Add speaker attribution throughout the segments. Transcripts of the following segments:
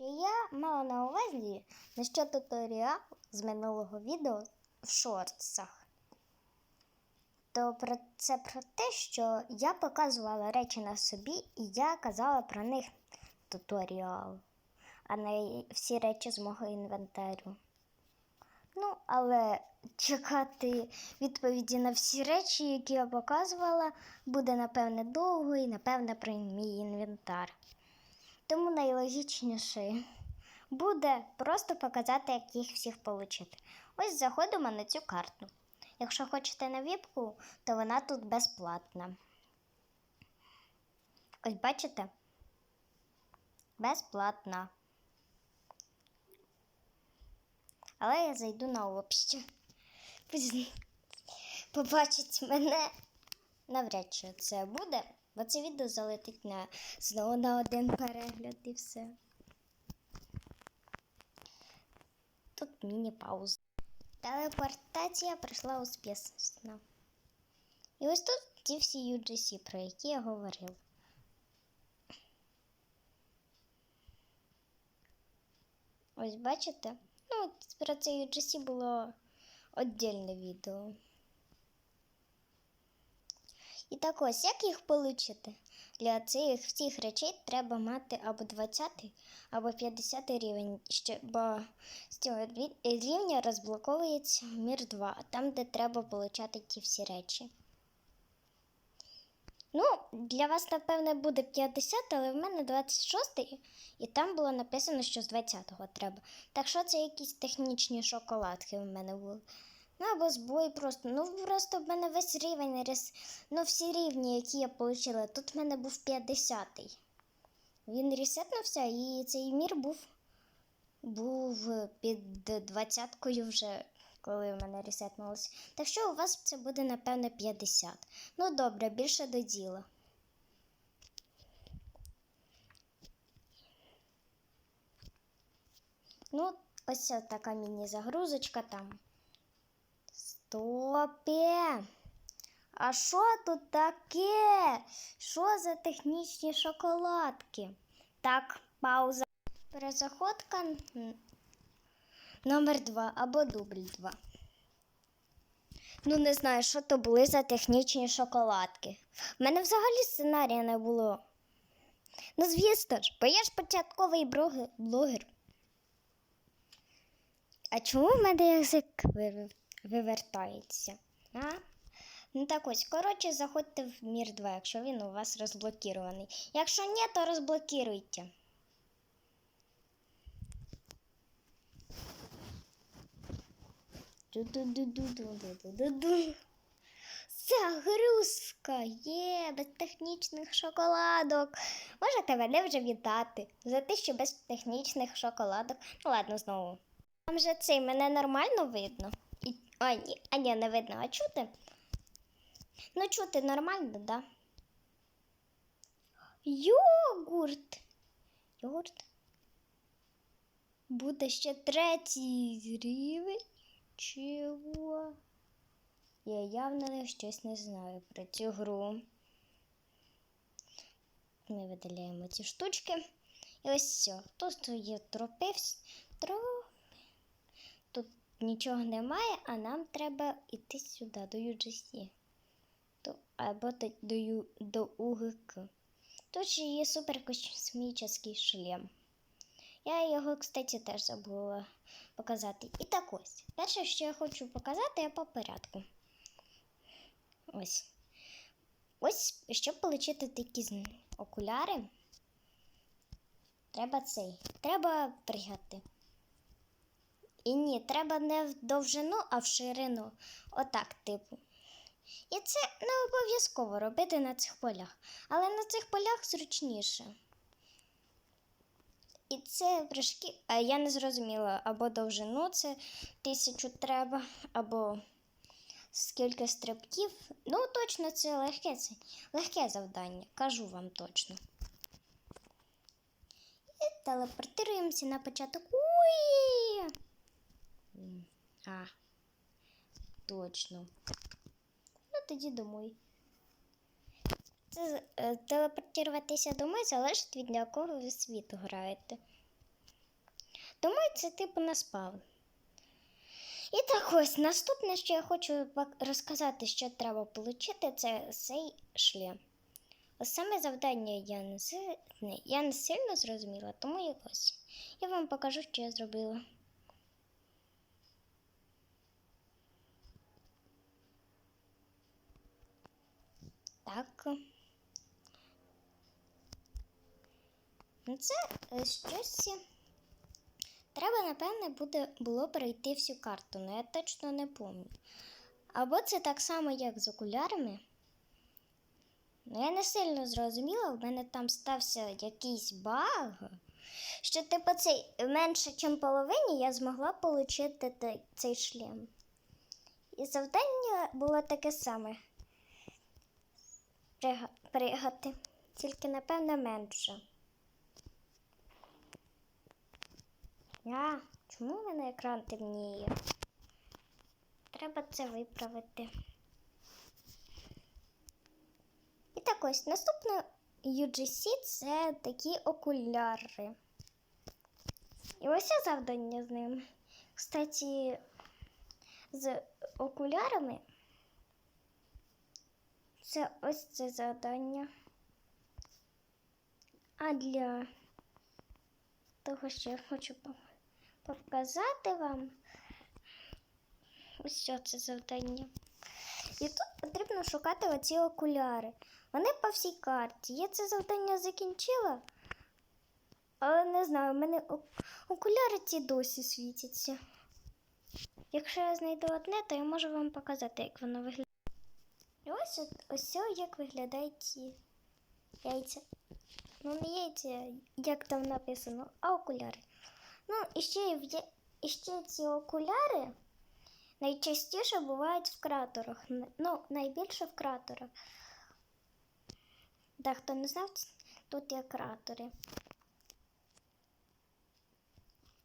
Speaker 1: Що я мала на увазі на що туторіал з минулого відео в шортсах. То про це про те, що я показувала речі на собі, і я казала про них туторіал, а не всі речі з мого інвентарю. Ну, але чекати відповіді на всі речі, які я показувала, буде напевне довго і напевне про мій інвентар. Тому найлогічніше буде просто показати, як їх всіх отримати. Ось заходимо на цю карту. Якщо хочете на віпку, то вона тут безплатна. Ось бачите? Безплатна. Але я зайду на общі. Побачить мене. Навряд чи це буде, бо це відео залетить на знову на один перегляд і все. Тут міні-пауза. Телепортація пройшла успішно. І ось тут ті всі UGC, про які я говорив. Ось бачите? Ну, про це UGC було віддільне відео. І так ось, як їх отримати? Для цих всіх речей треба мати або 20, або 50 рівень, бо з цього рівня розблоковується мір 2, там, де треба отримати ті всі речі. Ну, для вас, напевне, буде 50, але в мене 26, і там було написано, що з 20-го треба. Так що це якісь технічні шоколадки в мене були. Ну, або збой просто. Ну, просто в мене весь рівень ріс. Ну, всі рівні, які я отримала, тут в мене був 50-й. Він ресетнувся, і цей мір був, був під двадцяткою вже, коли в мене ресетнулося. Так що у вас це буде, напевно, 50. Ну, добре, більше до діла. Ну, ось така міні-загрузочка там. Стопе! А що тут таке? Що за технічні шоколадки? Так, пауза. Перезаходка номер 2 або дубль 2. Ну, не знаю, що то були за технічні шоколадки. В мене взагалі сценарія не було. Ну, звісно ж, бо я ж початковий блогер. А чому в мене язик вир- вивертається? А? Ну так ось, коротше, заходьте в мір 2, якщо він у вас розблокірований. Якщо ні, то розблокіруйте. Загрузка є без технічних шоколадок. Можете мене вже вітати за те, що без технічних шоколадок. Ну ладно, знову. Там же цей мене нормально видно. А, ні, а ні, не видно, а чути? Ну, чути нормально, да? Йогурт. Йогурт. Буде ще третій рівень. Чого? Я явно щось не знаю про цю гру. Ми видаляємо ці штучки. І ось все. Тут є тропи. Тропи. Тут нічого немає, а нам треба йти сюди, до UGC. То, або до, до, до УГК. Тут ще є суперкосмічний шлем. Я його, кстати, теж забула показати. І так ось. Перше, що я хочу показати, я по порядку. Ось. Ось, щоб отримати такі окуляри, треба цей. Треба пригати. І ні, треба не в довжину, а в ширину. Отак, типу. І це не обов'язково робити на цих полях. Але на цих полях зручніше. І це прыжки, а я не зрозуміла, або довжину це тисячу треба, або скільки стрибків. Ну, точно, це легке, це легке завдання, кажу вам точно. І телепортуємося на початок. Уї! А, точно. Ну, тоді домой. Це е, телепортуватися домой залежить від якого ви світу граєте. Тому це типу на спавн. І так ось наступне, що я хочу розказати, що треба отримати, це цей шлем. Саме завдання я не, я не сильно зрозуміла, тому якось. Я вам покажу, що я зробила. Так. Ну, Це е, щось. Треба, напевне, буде було перейти всю карту, але я точно не пам'ятаю. Або це так само, як з окулярами. Ну, я не сильно зрозуміла, в мене там стався якийсь баг, що, типу, цей менше, ніж половині, я змогла отримати цей шлем. І завдання було таке саме. Прига- Пригати. Тільки, напевно, менше. А, чому в мене екран темніє? Треба це виправити. І так ось наступне UGC це такі окуляри. І ось є завдання з ним. Кстати, з окулярами це ось це завдання. А для того, що я хочу показати вам. Ось що це завдання. І тут потрібно шукати оці окуляри. Вони по всій карті. Я це завдання закінчила, але не знаю, в мене окуляри ці досі світяться. Якщо я знайду одне, то я можу вам показати, як воно виглядає. І ось ось як виглядають ці яйця. Ну, не яйця, як там написано, а окуляри. Ну, і ще, і ще ці окуляри найчастіше бувають в кратерах. Ну, найбільше в кратерах. Да, хто не знав, тут є кратери.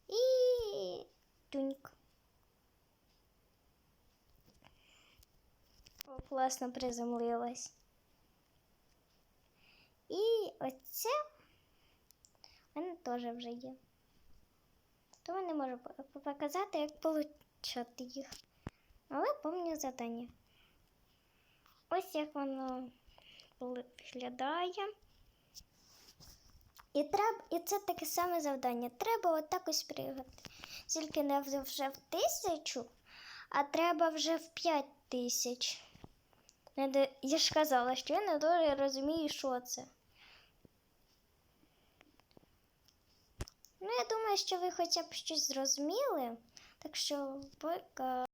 Speaker 1: І тюньк. Класно приземлилась. І оце в мене теж вже є. Тому не можу показати, як получати їх. Але пам'ятаю задання. Ось як воно виглядає. І, треба, і це таке саме завдання. Треба отак ось пригати. Тільки не вже в тисячу, а треба вже в п'ять тисяч. Не Я ж казала, що я не дуже розумію, що це. Ну, я думаю, що ви хоча б щось зрозуміли. Так що пока.